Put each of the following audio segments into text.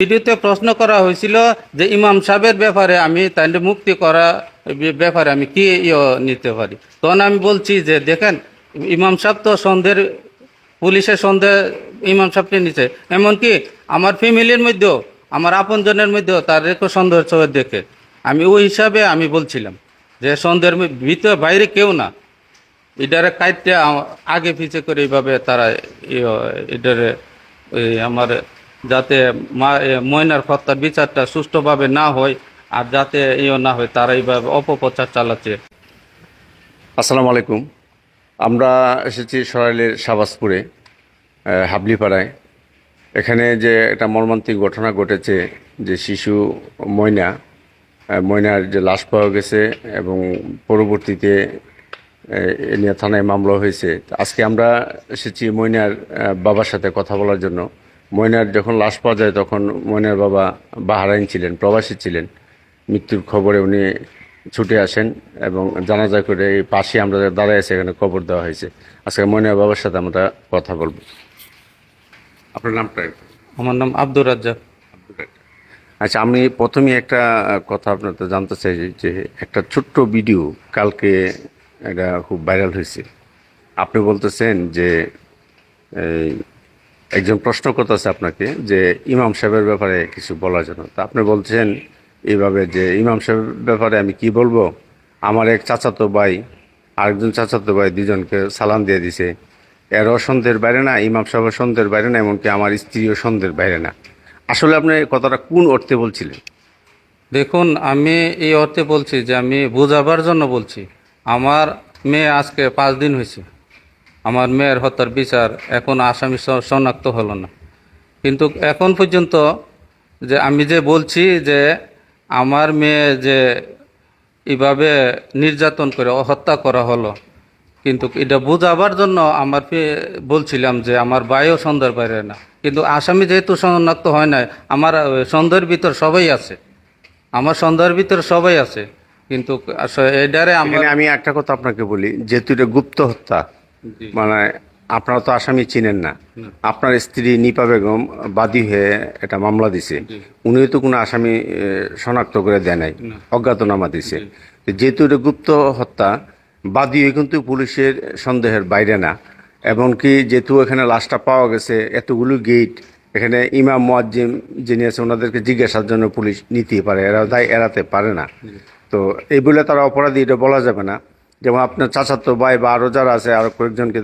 ভিডিওতে প্রশ্ন করা হয়েছিল যে ইমাম সাহেবের ব্যাপারে আমি তাদের মুক্তি করা ব্যাপারে আমি কি ইয়ে নিতে পারি। তখন আমি বলছি যে, দেখেন, ইমাম সাহেব তো সন্ধ্যের পুলিশের সন্দেহ ইমাম সাহেবকে নিচে এমনকি আমার ফ্যামিলির মধ্যেও, আমার আপনজনের মধ্যেও তার একটু সন্দেহের চোখে দেখে। আমি ওই হিসাবে আমি বলছিলাম যে, সন্দেহের ম- ভিতরে বাইরে কেউ না। এটারে কাইটে আগে পিছে করে এইভাবে তারা ইয়ে- এটারে আমার যাতে ময়নার হত্যার বিচারটা সুষ্ঠুভাবে না হয় আর যাতে ইয়ে না হয় তারা এইভাবে অপপ্রচার চালাচ্ছে। আসসালামু আলাইকুম। আমরা এসেছি সরাইলের শাবাজপুরে আহ, হাবলিপাড়ায়। এখানে যে একটা মর্মান্তিক ঘটনা ঘটেছে যে শিশু ময়না ময়নার যে লাশ পাওয়া গেছে এবং পরবর্তীতে এ নিয়ে থানায় মামলা হয়েছে। আজকে আমরা এসেছি ময়নার বাবার সাথে কথা বলার জন্য। ময়নার যখন লাশ পাওয়া যায় তখন ময়নার বাবা বাহারাইন ছিলেন প্রবাসী ছিলেন। মৃত্যুর খবরে উনি ছুটে আসেন এবং জানাজা করে এই পাশে আমরা দাঁড়ায় আছি এখানে কবর দেওয়া হয়েছে। আজকে ময়নার বাবার সাথে আমরা কথা বলব। আপনার নামটা আমার নাম আব্দুর রাজ্জাক। আচ্ছা আমি প্রথমে একটা কথা আপনার তো জানতে চাই যে একটা ছোট্ট ভিডিও কালকে এটা খুব ভাইরাল হয়েছে। আপনি বলতেছেন যে এই, একজন প্রশ্ন করতেছে আপনাকে যে ইমাম সাহেবের ব্যাপারে কিছু বলার জন্য। তা আপনি বলছেন এইভাবে যে ইমাম সাহেবের ব্যাপারে আমি কি বলব? আমার এক চাচাতো ভাই, আরেকজন চাচাতো ভাই দুজনকে সালাম দিয়ে দিছে। এরও সন্ধ্যের বাইরে না, ইমাম সাহেবের সন্ধ্যের বাইরে না, এমনকি আমার স্ত্রীও সন্ধ্যের বাইরে না। আসলে আপনি কথাটা কোন অর্থে বলছিলেন? দেখুন, আমি এই অর্থে বলছি যে আমি বোঝাবার জন্য বলছি। আমার মেয়ে আজকে পাঁচ দিন হয়েছে। আমার মেয়ের হত্যার বিচার এখন আসামি শনাক্ত হলো না। কিন্তু এখন পর্যন্ত যে আমি যে বলছি যে আমার মেয়ে যে এভাবে নির্যাতন করে হত্যা করা হলো কিন্তু এটা বোঝাবার জন্য আমার বলছিলাম যে আমার ভাইও সন্দেহের বাইরে না। কিন্তু আসামি যেহেতু শনাক্ত হয় না আমার সন্দেহের ভিতর সবাই আছে। আমার সন্দেহের ভিতর সবাই আছে। কিন্তু এটারে আমি একটা কথা আপনাকে বলি যেহেতু এটা গুপ্ত হত্যা। মানে আপনারা তো আসামি চিনেন না। আপনার স্ত্রী নিপা বেগম বাদী হয়ে এটা মামলা দিছে। উনিও তো কোনো আসামি শনাক্ত করে দেয় নাই অজ্ঞাতনামা দিছে। যেহেতু এটা গুপ্ত হত্যা বাদী হয়ে কিন্তু পুলিশের সন্দেহের বাইরে না। এমনকি যেহেতু এখানে লাশটা পাওয়া গেছে এতগুলো গেট এখানে ইমাম মোয়াজ্জিম যিনি আছে ওনাদেরকে জিজ্ঞাসার জন্য পুলিশ নিতেই পারে। এরা দায় এড়াতে পারে না। তো এই বলে তারা অপরাধী এটা বলা যাবে না। যেমন আপনার চাচাতো ভাই বা আরও যারা আছে আরও কয়েকজনকে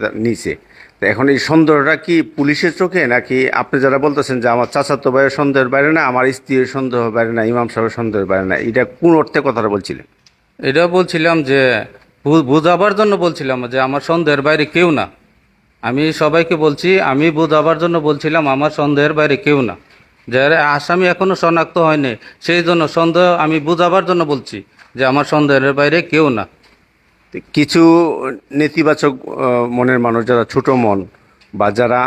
তো এখন এই সন্দেহটা কি পুলিশের চোখে, নাকি আপনি যারা বলতেছেন যে আমার চাচাতো ভাইয়ের সন্দেহের বাইরে না, আমার স্ত্রীর সন্দেহ বাইরে না, ইমাম সাহেবের সন্দেহের বাইরে না, এটা কোন অর্থে কথাটা বলছিলেন? এটা বলছিলাম যে বোঝাবার জন্য বলছিলাম যে আমার সন্দেহের বাইরে কেউ না। আমি সবাইকে বলছি, আমি বোঝাবার জন্য বলছিলাম আমার সন্দেহের বাইরে কেউ না। যারা আসামি এখনও শনাক্ত হয়নি, সেই জন্য সন্দেহ আমি বোঝাবার জন্য বলছি যে আমার সন্দেহের বাইরে কেউ না। কিছু নেতিবাচক মনের মানুষ যারা ছোট মন বা যারা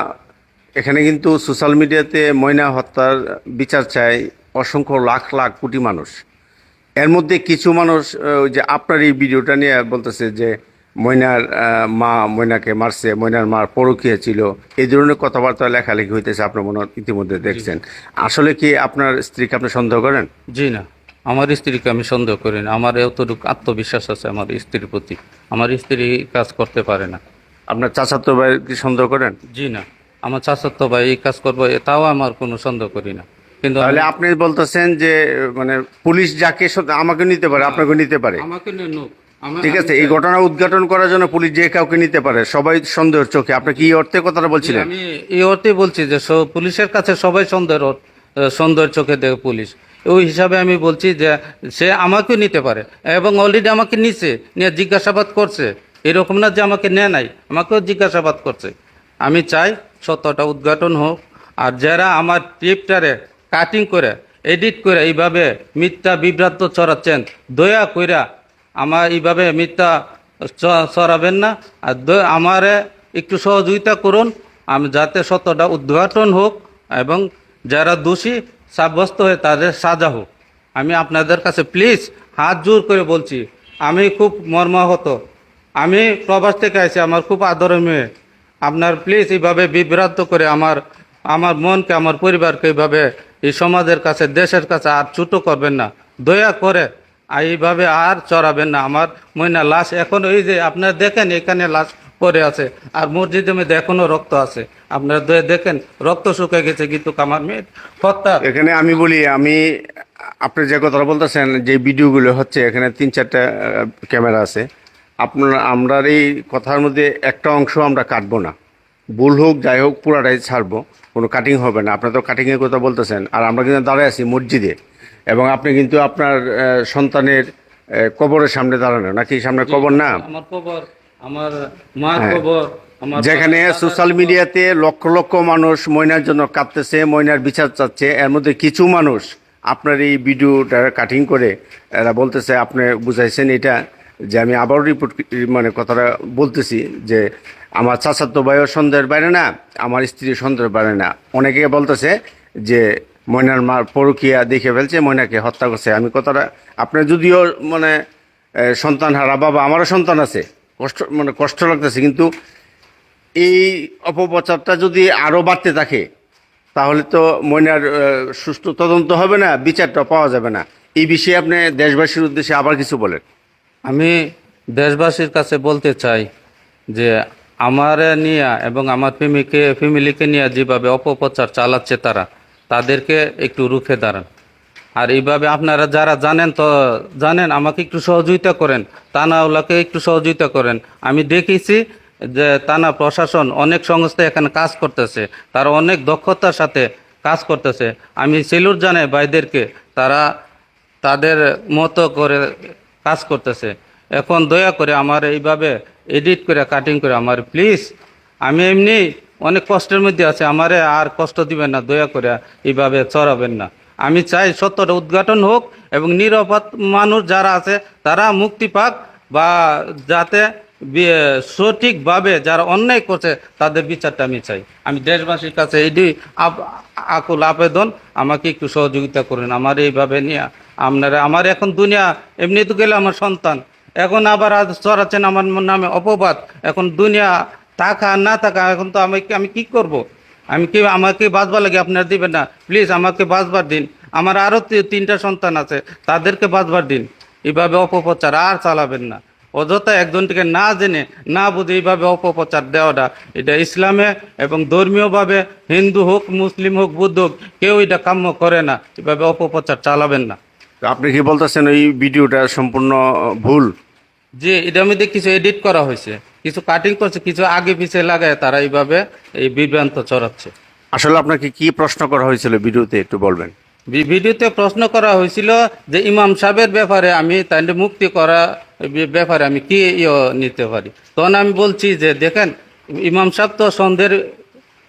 এখানে কিন্তু সোশ্যাল মিডিয়াতে ময়না হত্যার বিচার চায় অসংখ্য লাখ লাখ কোটি মানুষ। এর মধ্যে কিছু মানুষ ওই যে আপনার এই ভিডিওটা নিয়ে বলতেছে যে ময়নার মা ময়নাকে মারছে ময়নার মার পরকীয়া ছিল। এই ধরনের কথাবার্তা লেখালেখি হইতেছে আপনার মনে হয় ইতিমধ্যে দেখছেন। আসলে কি আপনার স্ত্রীকে আপনি সন্দেহ করেন? জি না। আমার স্ত্রীকে আমি সন্দেহ করি না। আমার এতটুকু আত্মবিশ্বাস আছে আমার স্ত্রীর প্রতি। আমার স্ত্রী কাজ করতে পারে না। আপনার চাচাতো ভাই কি সন্দেহ করেন? জি না। আমার চাচাতো ভাই এই কাজ করব তাও আমার কোনো সন্দেহ করি না। কিন্তু তাহলে আপনি বলতেছেন যে মানে পুলিশ যাকে আমাকে নিতে পারে আপনাকে নিতে পারে। আমাকে ঠিক আছে এই ঘটনা উদ্ঘাটন করার জন্য পুলিশ যে কাউকে নিতে পারে সবাই সন্দেহের চোখে। আপনি কি অর্থে কথাটা বলছিলেন? আমি এই অর্থে বলছি যে পুলিশের কাছে সবাই সন্দেহের সন্দেহের চোখে দেখে পুলিশ। ওই হিসাবে আমি বলছি যে সে আমাকেও নিতে পারে। এবং অলরেডি আমাকে নিছে, নিয়ে জিজ্ঞাসাবাদ করছে। এরকম না যে আমাকে নেয় নাই, আমাকেও জিজ্ঞাসাবাদ করছে। আমি চাই সত্যটা উদ্ঘাটন হোক। আর যারা আমার টিপটারে কাটিং করে এডিট করে এইভাবে মিথ্যা বিভ্রান্ত ছড়াচ্ছেন, দয়া কইরা আমার এইভাবে মিথ্যা ছড়াবেন না। আর আমারে একটু সহযোগিতা করুন। আমি যাতে সত্যটা উদ্ঘাটন হোক। এবং যারা দোষী সাব্যস্ত হয়ে তাদের সাজা হোক। আমি আপনাদের কাছে প্লিজ হাত জোর করে বলছি, আমি খুব মর্মাহত। আমি প্রবাস থেকে আছি আমার খুব আদরের মেয়ে। আপনার প্লিজ এইভাবে বিভ্রান্ত করে আমার আমার মনকে, আমার পরিবারকে এইভাবে এই সমাজের কাছে, দেশের কাছে আর ছোটো করবেন না। দয়া করে এইভাবে আর চড়াবেন না। আমার ময়না লাশ এখন ওই যে আপনার দেখেন, এখানে লাশ পড়ে আছে। আর মসজিদের মধ্যে এখনও রক্ত আছে। আপনারা দেখেন রক্ত শুকে গেছে কিন্তু আমার মেয়ে। হত্যা। এখানে আমি বলি আমি আপনি যে কথাটা বলতেছেন যে ভিডিওগুলো হচ্ছে এখানে তিন চারটা ক্যামেরা আছে। আপনার আমরা এই কথার মধ্যে একটা অংশ আমরা কাটবো না। ভুল হোক যাই হোক পুরাটাই ছাড়বো। কোনো কাটিং হবে না। আপনার তো কাটিংয়ের কথা বলতেছেন। আর আমরা কিন্তু দাঁড়ায় আছি মসজিদে। এবং আপনি কিন্তু আপনার সন্তানের কবরের সামনে দাঁড়ানো। নাকি সামনে কবর না? আমার কবর আমার মার হ্যাঁ। কবর। যেখানে সোশ্যাল মিডিয়াতে লক্ষ লক্ষ মানুষ ময়নার জন্য কাঁদতেছে ময়নার বিচার চাচ্ছে। এর মধ্যে কিছু মানুষ আপনার এই ভিডিওটা কাটিং করে এরা বলতেছে আপনি বুঝাইছেন এটা যে আমি আবারও রিপোর্ট মানে কথাটা বলতেছি যে আমার চাচাতো ভাইও সন্দেহের বাইরে না আমার স্ত্রী সন্দেহের বাইরে না। অনেকে বলতেছে যে ময়নার মার পরকিয়া দেখে ফেলছে ময়নাকে হত্যা করছে। আমি কথাটা আপনার যদিও মানে সন্তান হারা বাবা আমারও সন্তান আছে কষ্ট মানে কষ্ট লাগতেছে কিন্তু এই অপপ্রচারটা যদি আরও বাড়তে থাকে, তাহলে তো ময়নার সুষ্ঠু তদন্ত হবে না, বিচারটা পাওয়া যাবে না। এই বিষয়ে আপনি দেশবাসীর উদ্দেশ্যে আবার কিছু বলেন। আমি দেশবাসীর কাছে বলতে চাই যে আমার নিয়ে এবং আমার ফ্যামিলিকে ফ্যামিলিকে নিয়ে যেভাবে অপপ্রচার চালাচ্ছে তারা, তাদেরকে একটু রুখে দাঁড়ান। আর এইভাবে আপনারা যারা জানেন তো জানেন, আমাকে একটু সহযোগিতা করেন তানাওয়ালাকে একটু সহযোগিতা করেন। আমি দেখেছি যে তানা প্রশাসন অনেক সংস্থা এখানে কাজ করতেছে, তারা অনেক দক্ষতার সাথে কাজ করতেছে। আমি সেলুট জানাই ভাইদেরকে, তারা তাদের মতো করে কাজ করতেছে। এখন দয়া করে আমার এইভাবে এডিট করে কাটিং করে আমার প্লিজ আমি এমনি অনেক কষ্টের মধ্যে আছে, আমারে আর কষ্ট দিবেন না, দয়া করে এইভাবে চড়াবেন না। আমি চাই সত্যটা উদ্ঘাটন হোক এবং নিরাপদ মানুষ যারা আছে, তারা মুক্তি পাক বা যাতে সঠিকভাবে যারা অন্যায় করছে, তাদের বিচারটা আমি চাই। আমি দেশবাসীর কাছে এটি আকুল আবেদন। আমাকে একটু সহযোগিতা করেন। আমার এইভাবে নিয়ে আপনারা আমার এখন দুনিয়া এমনি তো গেলে আমার সন্তান। এখন আবার আজ চড়াচ্ছেন আমার নামে অপবাদ। এখন দুনিয়া আর না থাকা, এখন তো আমি আমি কি করব। আমি কি আমাকে বাঁচবার লাগে আপনারা দিবেন না? প্লিজ আমাকে বাঁচবার দিন। আমার আরও তিনটা সন্তান আছে, তাদেরকে বাঁচবার দিন। এভাবে অপপ্রচার আর চালাবেন না। অযথা একজনটিকে না জেনে না বুঝে এইভাবে অপপ্রচার দেওয়াটা এটা ইসলামে এবং ধর্মীয়ভাবে হিন্দু হোক মুসলিম হোক বুদ্ধ হোক কেউ এটা কাম্য করে না এভাবে অপপ্রচার চালাবেন না। আপনি কি বলতেছেন এই ভিডিওটা সম্পূর্ণ ভুল? যে এটার মধ্যে কিছু এডিট করা হয়েছে কিছু কাটিং করছে কিছু আগে পিছিয়ে লাগায় তারা এইভাবে এই বিভ্রান্ত চড়াচ্ছে আসলে আপনাকে কি প্রশ্ন করা হয়েছিল ভিডিওতে একটু বলবেন? ভিডিওতে প্রশ্ন করা হয়েছিল যে ইমাম সাহেবের ব্যাপারে আমি তাইলে মুক্তি করা ব্যাপারে আমি কি ইয়ে নিতে পারি? তখন আমি বলছি যে, দেখেন, ইমাম সাহেব তো সন্ধ্যের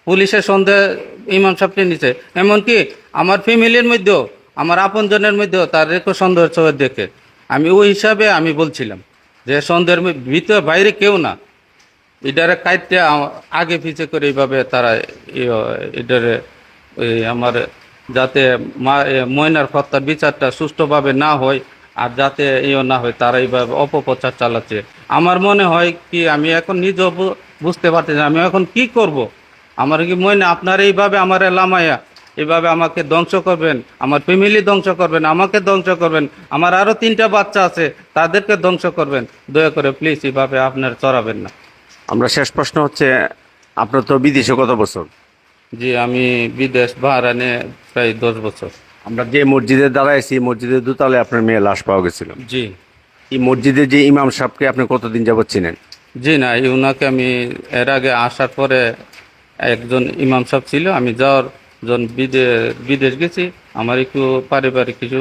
পুলিশের সন্দেহ ইমাম সাহেবকে নিচে এমনকি আমার ফ্যামিলির মধ্যেও, আমার আপনজনের মধ্যেও তার একটু সন্দেহ চোখে দেখে। আমি ওই হিসাবে আমি বলছিলাম যে, সন্দেহের ম- ভিতরে বাইরে কেউ না। এটারে কাইতে আগে পিছে করে এইভাবে তারা ইয়ে- এটারে আমার যাতে মা- ময়নার হত্যার বিচারটা সুষ্ঠুভাবে না হয় আর যাতে ইয়ে না হয় তারা এইভাবে অপপ্রচার চালাচ্ছে। আমার মনে হয় কি আমি এখন নিজেও বুঝতে পারতেছি না, আমি এখন কি করব। আমার কি মনে আপনার এইভাবে আমার লামাইয়া এইভাবে আমাকে ধ্বংস করবেন আমার ফ্যামিলি ধ্বংস করবেন আমাকে ধ্বংস করবেন আমার আরও তিনটা বাচ্চা আছে তাদেরকে ধ্বংস করবেন। দয়া করে প্লিজ এইভাবে আপনার চড়াবেন না। আমরা শেষ প্রশ্ন হচ্ছে আপনার তো বিদেশে কত বছর? জি আমি বিদেশ বাহারানে প্রায় দশ বছর। আমরা যে মসজিদে দাঁড়াইছি মসজিদের দুতালে আপনার মেয়ে লাশ পাওয়া গেছিল। জি। এই মসজিদে যে ইমাম সাহেবকে আপনি কতদিন যাবত চিনেন? জি না এই উনাকে আমি এর আগে আসার পরে একজন ইমাম সাহেব ছিল আমি যাওয়ার জন বিদেশ বিদেশ গেছি। আমার একটু পারিবারিক কিছু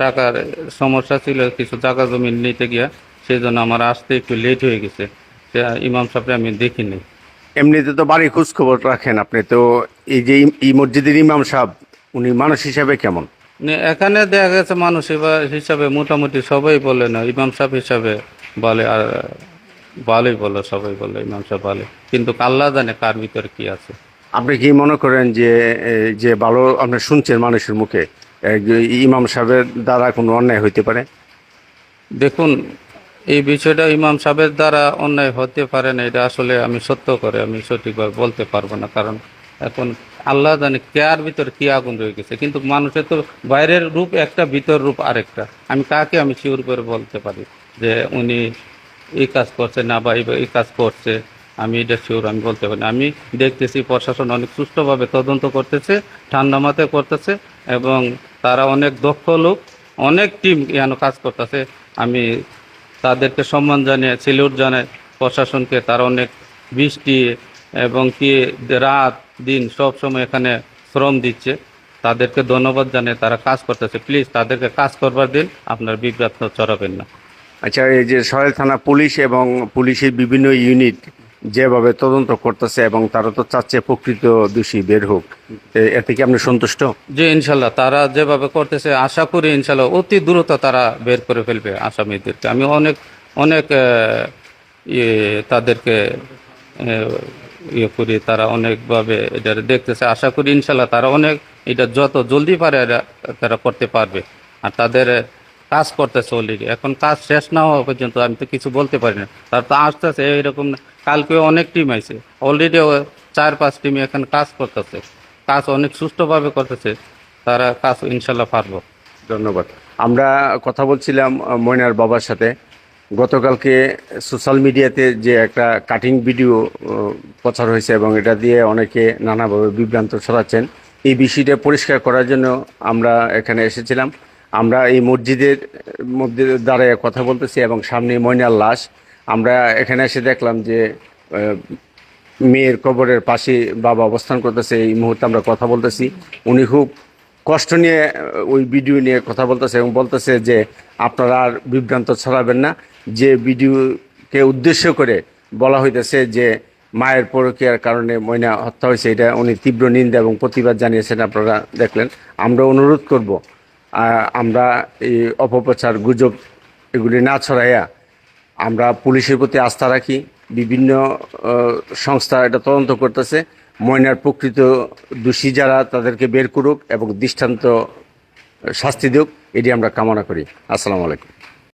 টাকার সমস্যা ছিল কিছু জায়গা জমি নিতে গিয়া সেই জন্য আমার আসতে একটু লেট হয়ে গেছে। ইমাম সাহেবকে আমি দেখিনি। এমনিতে তো বাড়ি খোঁজ খবর রাখেন আপনি তো এই যে এই মসজিদের ইমাম সাহেব উনি মানুষ হিসাবে কেমন? এখানে দেখা গেছে মানুষ হিসাবে মোটামুটি সবাই বলে না ইমাম সাহেব হিসাবে বলে আর ভালোই বলে সবাই বলে ইমাম সাহেব বলে কিন্তু আল্লাহ জানে কার ভিতরে কি আছে। আপনি কি মনে করেন যে যে ভালো আপনি শুনছেন মানুষের মুখে যে ইমাম সাহেবের দ্বারা কোনো অন্যায় হইতে পারে? দেখুন এই বিষয়টা ইমাম সাহেবের দ্বারা অন্যায় হতে পারে না এটা আসলে আমি সত্য করে আমি সঠিকভাবে বলতে পারব না কারণ এখন আল্লাহ জানে কেয়ার ভিতরে কি আগুন রয়ে গেছে। কিন্তু মানুষের তো বাইরের রূপ একটা, ভিতর রূপ আরেকটা। আমি কাকে আমি শিওর করে বলতে পারি যে উনি এই কাজ করছে না বা এই- কাজ করছে? আমি এটা শিওর আমি বলতে পারি। আমি দেখতেছি প্রশাসন অনেক সুষ্ঠুভাবে তদন্ত করতেছে, ঠান্ডা মাথায় করতেছে এবং তারা অনেক দক্ষ লোক, অনেক টিম এখানে কাজ করতেছে। আমি তাদেরকে সম্মান জানিয়ে সেলিউট জানাই প্রশাসনকে তারা অনেক বৃষ্টি এবং কি রাত দিন সব সময় এখানে শ্রম দিচ্ছে। তাদেরকে ধন্যবাদ জানিয়ে তারা কাজ করতেছে। প্লিজ তাদেরকে কাজ করবার দিন আপনার বিভ্রাত চড়াবেন না। আচ্ছা এই যে সহেল থানা পুলিশ এবং পুলিশের বিভিন্ন ইউনিট যেভাবে তদন্ত করতেছে এবং তারা তো চাচ্ছে প্রকৃত দোষী বের হোক এতে কি আপনি সন্তুষ্ট? যে ইনশাল্লাহ। তারা যেভাবে করতেছে আশা করি ইনশাল্লাহ অতি দ্রুত তারা বের করে ফেলবে আসামিদেরকে। আমি অনেক অনেক ইয়ে তাদেরকে ইয়ে করি, তারা অনেকভাবে এটা দেখতেছে। আশা করি ইনশাল্লাহ তারা অনেক, এটা যত জলদি পারে তারা করতে পারবে। আর তাদের কাজ করতেছে অলরেডি এখন কাজ শেষ না হওয়া পর্যন্ত আমি তো কিছু বলতে পারি না। তার তো আসতেছে এরকম। কালকে অনেক টিম আছে অলরেডি চার পাঁচ টিম এখন কাজ করতেছে। কাজ অনেক সুষ্ঠুভাবে করতেছে। তারা কাজ ইনশাল্লাহ পারব। ধন্যবাদ। আমরা কথা বলছিলাম ময়নার বাবার সাথে। গতকালকে সোশ্যাল মিডিয়াতে যে একটা কাটিং ভিডিও প্রচার হয়েছে এবং এটা দিয়ে অনেকে নানাভাবে বিভ্রান্ত ছড়াচ্ছেন। এই বিষয়টা পরিষ্কার করার জন্য আমরা এখানে এসেছিলাম। আমরা এই মসজিদের মধ্যে দাঁড়ায় কথা বলতেছি এবং সামনে ময়নার লাশ। আমরা এখানে এসে দেখলাম যে মেয়ের কবরের পাশে বাবা অবস্থান করতেছে। এই মুহূর্তে আমরা কথা বলতেছি। উনি খুব কষ্ট নিয়ে ওই ভিডিও নিয়ে কথা বলতেছে এবং বলতেছে যে, আপনারা আর বিভ্রান্ত ছড়াবেন না। যে ভিডিওকে উদ্দেশ্য করে বলা হইতেছে যে মায়ের পরকীয়ার কারণে ময়না হত্যা হয়েছে, এটা উনি তীব্র নিন্দা এবং প্রতিবাদ জানিয়েছেন, আপনারা দেখলেন। আমরা অনুরোধ করব আমরা এই অপপ্রচার গুজব এগুলি না ছড়াইয়া আমরা পুলিশের প্রতি আস্থা রাখি, বিভিন্ন সংস্থা এটা তদন্ত করতেছে। ময়নার প্রকৃত দোষী যারা, তাদেরকে বের করুক এবং দৃষ্টান্ত শাস্তি দিক, এটি আমরা কামনা করি। আসসালামু আলাইকুম।